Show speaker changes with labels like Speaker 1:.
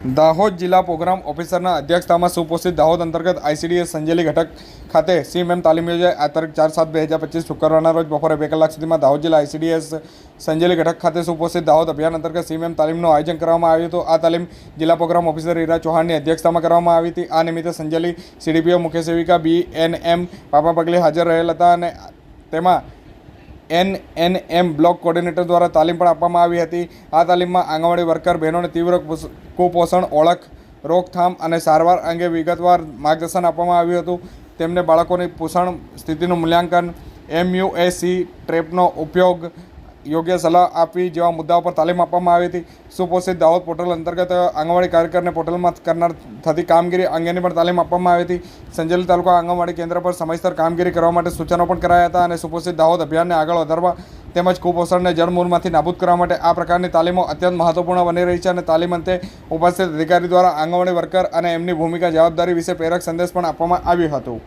Speaker 1: દાહોદ જિલ્લા પ્રોગ્રામ ઓફિસરના અધ્યક્ષતામાં સુપોષિત દાહોદ અંતર્ગત આઈસીડીએસ સંજેલી ઘટક ખાતે સીએમએમ તાલીમ યોજાઈ આ તારીખ ચાર સાત બે હજાર પચીસ શુક્રવારના રોજ બપોરે બે કલાક સુધીમાં દાહોદ જિલ્લા આઈસીડીએસ સંજેલી ઘટક ખાતે સુપોષિત દાહોદ અભિયાન અંતર્ગત સીએમએમ તાલીમનું આયોજન કરવામાં આવ્યું હતું. આ તાલીમ જિલ્લા પ્રોગ્રામ ઓફિસર ઈરા ચૌહાણની અધ્યક્ષતામાં કરવામાં આવી હતી. આ નિમિત્તે સંજેલી સીડીપીઓ મુખ્ય સેવિકા બી એન એમ પાપા પગલે હાજર રહેલ હતા અને તેમાં N N M block coordinator દ્વારા તાલીમ પણ આપવામાં આવી હતી. આ તાલીમમાં આંગણવાડી વર્કર, બહેનોને તીવ્ર કુપોષણ, ઓળખ, રોકથામ અને સારવાર અંગે વિગતવાર માર્ગદર્શન આપવામાં આવ્યું હતું. તેમને બાળકોની પોષણ સ્થિતિનું મૂલ્યાંકન એમયુએસી ટ્રેપનો ઉપયોગ યોગ્ય સલાહ આપવી જેવા મુદ્દાઓ પર તાલીમ આપવામાં આવી હતી. સુપોષિત દાહોદ પોર્ટલ અંતર્ગત આંગણવાડી કાર્યકરને પોર્ટલમાં કરનાર થતી કામગીરી અંગેની પણ તાલીમ આપવામાં આવી હતી. સંજેલી તાલુકા આંગણવાડી કેન્દ્ર પર સમયસર કામગીરી કરવા માટે સૂચનો પણ કરાયા હતા અને સુપોષિત દાહોદ અભિયાનને આગળ વધારવા તેમજ કુપોષણને જળમૂળમાંથી નાબૂદ કરવા માટે આ પ્રકારની તાલીમો અત્યંત મહત્વપૂર્ણ બની રહી છે અને તાલીમ અંતે ઉપસ્થિત અધિકારી દ્વારા આંગણવાડી વર્કર અને એમની ભૂમિકા જવાબદારી વિશે પ્રેરક સંદેશ પણ આપવામાં આવ્યું હતું.